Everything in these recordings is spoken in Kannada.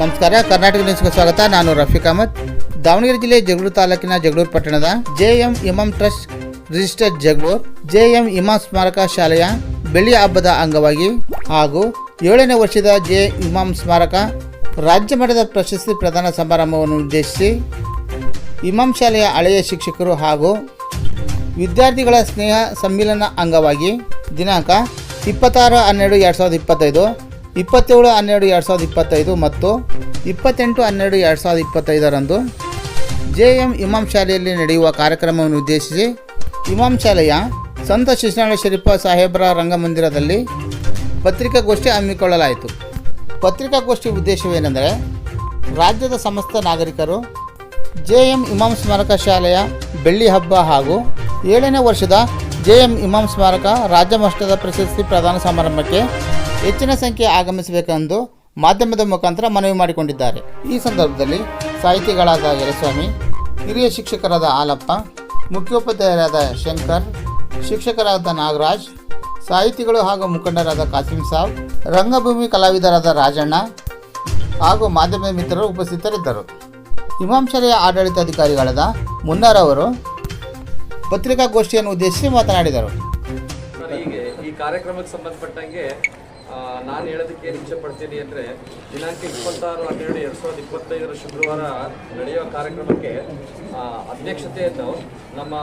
ನಮಸ್ಕಾರ, ಕರ್ನಾಟಕ ನ್ಯೂಸ್ಗೆ ಸ್ವಾಗತ. ನಾನು ರಫೀಕ್ ಅಹಮದ್. ದಾವಣಗೆರೆ ಜಿಲ್ಲೆ ಜಗಳೂರು ತಾಲೂಕಿನ ಜಗಳೂರು ಪಟ್ಟಣದ JM Imam trust registered Jagaluru, JM Imam ಸ್ಮಾರಕ ಶಾಲೆಯ ಬೆಳ್ಳಿ ಹಬ್ಬದ ಅಂಗವಾಗಿ ಹಾಗೂ ಏಳನೇ ವರ್ಷದ ಜೆ ಇಮಾಮ್ ಸ್ಮಾರಕ ರಾಜ್ಯ ಮಟ್ಟದ ಪ್ರಶಸ್ತಿ ಪ್ರದಾನ ಸಮಾರಂಭವನ್ನು ಉದ್ದೇಶಿಸಿ ಇಮಾಮ್ ಶಾಲೆಯ ಹಳೆಯ ಶಿಕ್ಷಕರು ಹಾಗೂ ವಿದ್ಯಾರ್ಥಿಗಳ ಸ್ನೇಹ ಸಮ್ಮಿಲನ ಅಂಗವಾಗಿ ದಿನಾಂಕ ಇಪ್ಪತ್ತಾರು ಹನ್ನೆರಡು ಎರಡು ಸಾವಿರದ ಇಪ್ಪತ್ತೈದು ಇಪ್ಪತ್ತೇಳು, ಹನ್ನೆರಡು, ಎರಡು ಸಾವಿರದ ಇಪ್ಪತ್ತೈದು ಮತ್ತು ಇಪ್ಪತ್ತೆಂಟು, ಹನ್ನೆರಡು, ಎರಡು ಸಾವಿರದ ಇಪ್ಪತ್ತೈದರಂದು ಜೆ ಎಂ ಇಮಾಮ್ ಶಾಲೆಯಲ್ಲಿ ನಡೆಯುವ ಕಾರ್ಯಕ್ರಮವನ್ನು ಉದ್ದೇಶಿಸಿ ಇಮಾಮ್ ಶಾಲೆಯ ಸಂತ ಶಿಶುನಾಳ ಶರೀಫ ಸಾಹೇಬರ ರಂಗಮಂದಿರದಲ್ಲಿ ಪತ್ರಿಕಾಗೋಷ್ಠಿ ಹಮ್ಮಿಕೊಳ್ಳಲಾಯಿತು. ಪತ್ರಿಕಾಗೋಷ್ಠಿ ಉದ್ದೇಶವೇನೆಂದರೆ ರಾಜ್ಯದ ಸಮಸ್ತ ನಾಗರಿಕರು ಜೆ ಎಂ ಇಮಾಮ್ ಸ್ಮಾರಕ ಶಾಲೆಯ ಬೆಳ್ಳಿ ಹಬ್ಬ ಹಾಗೂ ಏಳನೇ ವರ್ಷದ ಜೆ ಎಂ ಇಮಾಮ್ ಸ್ಮಾರಕ ರಾಜ್ಯ ಮಟ್ಟದ ಪ್ರಶಸ್ತಿ ಪ್ರದಾನ ಸಮಾರಂಭಕ್ಕೆ ಹೆಚ್ಚಿನ ಸಂಖ್ಯೆ ಆಗಮಿಸಬೇಕೆಂದು ಮಾಧ್ಯಮದ ಮುಖಾಂತರ ಮನವಿ ಮಾಡಿಕೊಂಡಿದ್ದಾರೆ. ಈ ಸಂದರ್ಭದಲ್ಲಿ ಸಾಹಿತಿಗಳಾದ ಯರಸ್ವಾಮಿ, ಹಿರಿಯ ಶಿಕ್ಷಕರಾದ ಹಾಲಪ್ಪ ಮುಖ್ಯೋಪಾಧ್ಯಾಯರಾದ ಶಂಕರ್, ಶಿಕ್ಷಕರಾದ ನಾಗರಾಜ್, ಸಾಹಿತಿಗಳು ಹಾಗೂ ಮುಖಂಡರಾದ ಕಾಸಿಂ ಸಾಬ್, ರಂಗಭೂಮಿ ಕಲಾವಿದರಾದ ರಾಜಣ್ಣ ಹಾಗೂ ಮಾಧ್ಯಮದ ಮಿತ್ರರು ಉಪಸ್ಥಿತರಿದ್ದರು. ಇಮಾಮ್ ಶಾಲೆಯ ಆಡಳಿತಾಧಿಕಾರಿಗಳಾದ ಮುನ್ನಾರ್ ಅವರು ಪತ್ರಿಕಾಗೋಷ್ಠಿಯನ್ನು ಉದ್ದೇಶಿಸಿ ಮಾತನಾಡಿದರು. ಸರ್ ಹೀಗೆ ಈ ಕಾರ್ಯಕ್ರಮಕ್ಕೆ ಸಂಬಂಧಪಟ್ಟಂಗೆ ನಾನು ಹೇಳೋದಕ್ಕೆ ಏನು ಇಚ್ಛೆ ಪಡ್ತೀನಿ ಅಂದರೆ ದಿನಾಂಕ ಇಪ್ಪತ್ತಾರು ಹನ್ನೆರಡು ಎರಡು ಸಾವಿರದ ಇಪ್ಪತ್ತೈದರ ಶುಕ್ರವಾರ ನಡೆಯುವ ಕಾರ್ಯಕ್ರಮಕ್ಕೆ ಅಧ್ಯಕ್ಷತೆಯನ್ನು ನಮ್ಮ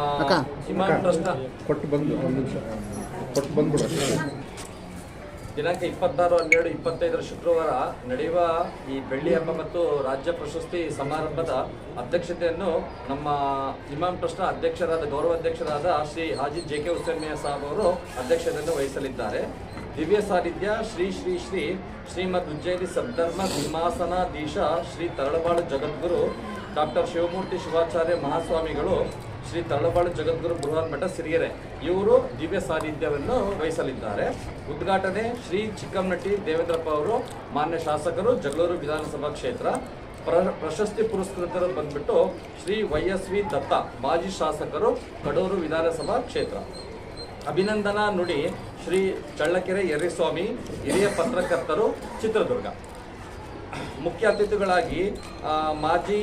ಇಮಾಮ್ ಟ್ರಸ್ಟ್ನ ಕೊಟ್ಟು ಬಂದು ಒಂದು ನಿಮಿಷ. ಕೊಟ್ಟು ಬಂದ್ಬಿಡು. ದಿನಾಂಕ ಇಪ್ಪತ್ತಾರು, ಹನ್ನೆರಡು, ಇಪ್ಪತ್ತೈದರ ಶುಕ್ರವಾರ ನಡೆಯುವ ಈ ಬೆಳ್ಳಿ ಹಬ್ಬ ಮತ್ತು ರಾಜ್ಯ ಪ್ರಶಸ್ತಿ ಸಮಾರಂಭದ ಅಧ್ಯಕ್ಷತೆಯನ್ನು ನಮ್ಮ ಇಮಾಮ್ ಟ್ರಸ್ಟ್ನ ಅಧ್ಯಕ್ಷರಾದ, ಗೌರವ ಅಧ್ಯಕ್ಷರಾದ ಶ್ರೀ ಹಾಜಿ ಜೆ ಕೆ ಉಸೇಮಯ್ಯ ಸಾಬ್ ಅವರು ಅಧ್ಯಕ್ಷತೆಯನ್ನು ವಹಿಸಲಿದ್ದಾರೆ. ದಿವ್ಯ ಸಾನಿಧ್ಯ, ಶ್ರೀ ಶ್ರೀ ಶ್ರೀ ಶ್ರೀಮದ್ ಉಜ್ಜಯಿನಿ ಸದ್ಧರ್ಮ ಸಿಂಹಾಸನಾಧೀಶ ಶ್ರೀ ತರಳಬಾಳು ಜಗದ್ಗುರು ಡಾಕ್ಟರ್ ಶಿವಮೂರ್ತಿ ಶಿವಾಚಾರ್ಯ ಮಹಾಸ್ವಾಮಿಗಳು ಶ್ರೀ ತರಳಬಾಳು ಜಗದ್ಗುರು ಬೃಹತ್ ಮಠ ಸಿರಿಗೆರೆ. ಇವರು ದಿವ್ಯ ಸಾನ್ನಿಧ್ಯವನ್ನು ವಹಿಸಲಿದ್ದಾರೆ. ಉದ್ಘಾಟನೆ ಶ್ರೀ ಚಿಕ್ಕಮ್ಮನಟ್ಟಿ ದೇವೇಂದ್ರಪ್ಪ ಅವರು, ಮಾನ್ಯ ಶಾಸಕರು, ಜಗಳೂರು ವಿಧಾನಸಭಾ ಕ್ಷೇತ್ರ. ಪ್ರ, ಪ್ರಶಸ್ತಿ ಪುರಸ್ಕೃತರು ಬಂದ್ಬಿಟ್ಟು Shri Y S V Datta, ಮಾಜಿ ಶಾಸಕರು, ಕಡೂರು ವಿಧಾನಸಭಾ ಕ್ಷೇತ್ರ. ಅಭಿನಂದನಾ ನುಡಿ ಶ್ರೀ ಚಳ್ಳಕೆರೆ ಯರ್ರಿಸ್ವಾಮಿ ಹಿರಿಯ ಪತ್ರಕರ್ತರು, ಚಿತ್ರದುರ್ಗ. ಮುಖ್ಯ ಅತಿಥಿಗಳಾಗಿ ಮಾಜಿ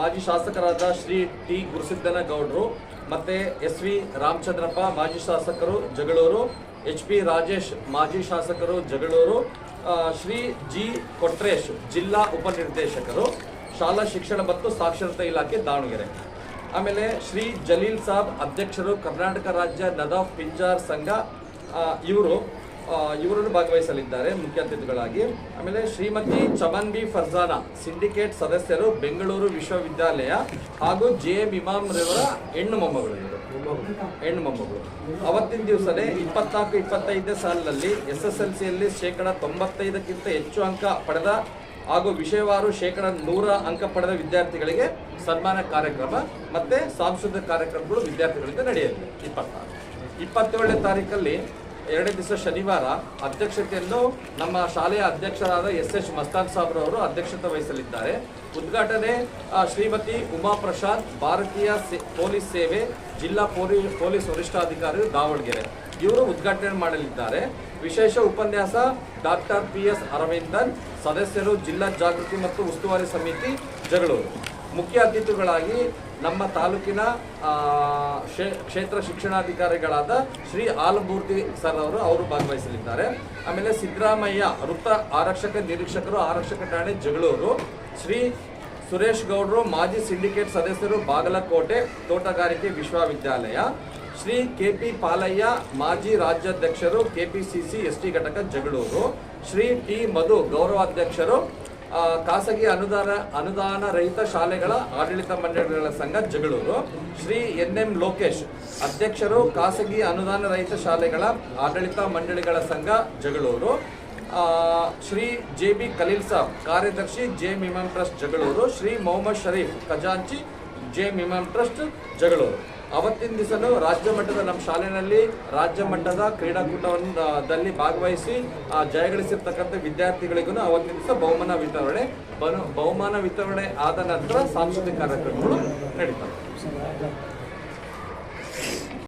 ಮಾಜಿ ಶಾಸಕರಾದ ಶ್ರೀ ಟಿ ಗುರುಸಿದ್ದನ ಗೌಡ್ರು ಮತ್ತೆ ಎಸ್ ವಿ ರಾಮಚಂದ್ರಪ್ಪ, ಮಾಜಿ ಶಾಸಕರು ಜಗಳೂರು, ಎಚ್ ಪಿ ರಾಜೇಶ್, ಮಾಜಿ ಶಾಸಕರು ಜಗಳೂರು ಶ್ರೀ ಜಿ ಕೊಟ್ರೇಶ್, ಜಿಲ್ಲಾ ಉಪನಿರ್ದೇಶಕರು, ಶಾಲಾ ಶಿಕ್ಷಣ ಮತ್ತು ಸಾಕ್ಷರತಾ ಇಲಾಖೆ ದಾವಣಗೆರೆ. ಆಮೇಲೆ ಶ್ರೀ ಜಲೀಲ್ ಸಾಬ್, ಅಧ್ಯಕ್ಷರು ಕರ್ನಾಟಕ ರಾಜ್ಯ ನದಾಫ್ ಪಿಂಜಾರ್ ಸಂಘ ಇವರು. ಇವರನ್ನು ಭಾಗವಹಿಸಲಿದ್ದಾರೆ ಮುಖ್ಯ ಅತಿಥಿಗಳಾಗಿ. ಆಮೇಲೆ ಶ್ರೀಮತಿ ಚಮನ್ ಬಿ ಫರ್ಜಾನಾ, ಸಿಂಡಿಕೇಟ್ ಸದಸ್ಯರು ಬೆಂಗಳೂರು ವಿಶ್ವವಿದ್ಯಾಲಯ ಹಾಗೂ ಜೆ ಎಂ ಇಮಾಮ್ ರವರ ಹೆಣ್ಣು ಮೊಮ್ಮಗಳು ಹೆಣ್ಣು ಮೊಮ್ಮಗಳು. ಅವತ್ತಿನ ದಿವಸನೇ ಇಪ್ಪತ್ನಾಲ್ಕು ಇಪ್ಪತ್ತೈದನೇ ಸಾಲಿನಲ್ಲಿ ಎಸ್ ಎಸ್ ಎಲ್ ಸಿಯಲ್ಲಿ ಶೇಕಡ ತೊಂಬತ್ತೈದಕ್ಕಿಂತ ಹೆಚ್ಚು ಅಂಕ ಪಡೆದ ಹಾಗೂ ವಿಷಯವಾರು ಶೇಕಡ ನೂರ ಅಂಕ ಪಡೆದ ವಿದ್ಯಾರ್ಥಿಗಳಿಗೆ ಸನ್ಮಾನ ಕಾರ್ಯಕ್ರಮ ಮತ್ತೆ ಸಾಂಸ್ಕೃತಿಕ ಕಾರ್ಯಕ್ರಮಗಳು ವಿದ್ಯಾರ್ಥಿಗಳಿಂದ ನಡೆಯಲಿದೆ. ಇಪ್ಪತ್ತಾರು ಇಪ್ಪತ್ತೇಳನೇ ತಾರೀಕಲ್ಲಿ ಎರಡನೇ ದಿವಸ ಶನಿವಾರ ಅಧ್ಯಕ್ಷತೆಯನ್ನು ನಮ್ಮ ಶಾಲೆಯ ಅಧ್ಯಕ್ಷರಾದ ಎಸ್ ಎಚ್ ಮಸ್ತಾನ್ ಸಾಬ್ರವರು ಅಧ್ಯಕ್ಷತೆ ವಹಿಸಲಿದ್ದಾರೆ. ಉದ್ಘಾಟನೆ ಶ್ರೀಮತಿ ಉಮಾ ಪ್ರಸಾದ್ ಭಾರತೀಯ ಪೊಲೀಸ್ ಸೇವೆ, ಜಿಲ್ಲಾ ಪೊಲೀಸ್ ವರಿಷ್ಠಾಧಿಕಾರಿ ದಾವಣಗೆರೆ. ಇವರು ಉದ್ಘಾಟನೆ ಮಾಡಲಿದ್ದಾರೆ. ವಿಶೇಷ ಉಪನ್ಯಾಸ ಡಾಕ್ಟರ್ ಪಿ ಎಸ್ ಅರವಿಂದನ್, ಸದಸ್ಯರು ಜಿಲ್ಲಾ ಜಾಗೃತಿ ಮತ್ತು ಉಸ್ತುವಾರಿ ಸಮಿತಿ, ಜಗಳೂರು. ಮುಖ್ಯ ಅತಿಥಿಗಳಾಗಿ ನಮ್ಮ ತಾಲೂಕಿನ ಕ್ಷೇತ್ರ ಶಿಕ್ಷಣಾಧಿಕಾರಿಗಳಾದ ಶ್ರೀ ಆಲಮೂರ್ತಿ ಸರ್ ಅವರು ಅವರು ಭಾಗವಹಿಸಲಿದ್ದಾರೆ. ಆಮೇಲೆ ಸಿದ್ದರಾಮಯ್ಯ, ವೃತ್ತ ಆರಕ್ಷಕ ನಿರೀಕ್ಷಕರು, ಆರಕ್ಷಕ ಠಾಣೆ ಜಗಳೂರು. ಶ್ರೀ ಸುರೇಶ್ ಗೌಡರು, ಮಾಜಿ ಸಿಂಡಿಕೇಟ್ ಸದಸ್ಯರು ಬಾಗಲಕೋಟೆ, ತೋಟಗಾರಿಕೆ ವಿಶ್ವವಿದ್ಯಾಲಯ. ಶ್ರೀ ಕೆ ಪಿ ಪಾಲಯ್ಯ, ಮಾಜಿ ರಾಜ್ಯಾಧ್ಯಕ್ಷರು, ಕೆಪಿಸಿಸಿ ಎಸ್ ಟಿ ಘಟಕ ಜಗಳೂರು. ಶ್ರೀ ಟಿ ಮಧು, ಗೌರವಾಧ್ಯಕ್ಷರು ಖಾಸಗಿ ಅನುದಾನ ಅನುದಾನ ರಹಿತ ಶಾಲೆಗಳ ಆಡಳಿತ ಮಂಡಳಿಗಳ ಸಂಘ ಜಗಳೂರು. ಶ್ರೀ ಎನ್ ಎಂ ಲೋಕೇಶ್, ಅಧ್ಯಕ್ಷರು ಖಾಸಗಿ ಅನುದಾನ ರಹಿತ ಶಾಲೆಗಳ ಆಡಳಿತ ಮಂಡಳಿಗಳ ಸಂಘ ಜಗಳೂರು. ಶ್ರೀ ಜೆ ಬಿ ಖಲೀಲ್ ಸಾಬ್, ಕಾರ್ಯದರ್ಶಿ ಜೆ ಮಿಮಾಂ ಟ್ರಸ್ಟ್ ಜಗಳೂರು. ಶ್ರೀ ಮೊಹಮ್ಮದ್ ಶರೀಫ್ ಖಜಾಂಚಿ, ಜೆ ಮಿಮಾನ್ ಟ್ರಸ್ಟ್ ಜಗಳೂರು. ಅವತ್ತಿನ ದಿವಸನು ರಾಜ್ಯ ಮಟ್ಟದ ನಮ್ಮ ಶಾಲೆಯಲ್ಲಿ ರಾಜ್ಯ ಮಟ್ಟದ ಕ್ರೀಡಾಕೂಟದಲ್ಲಿ ದಲ್ಲಿ ಭಾಗವಹಿಸಿ ಜಯಗಳಿಸಿರ್ತಕ್ಕಂಥ ವಿದ್ಯಾರ್ಥಿಗಳಿಗೂ ಅವತ್ತಿನ ದಿವಸ ಬಹುಮಾನ ವಿತರಣೆ ಬಹುಮಾನ ವಿತರಣೆ ಆದ ನಂತರ ಸಾಂಸ್ಕೃತಿಕ ಕಾರ್ಯಕ್ರಮಗಳು ನಡೀತವೆ.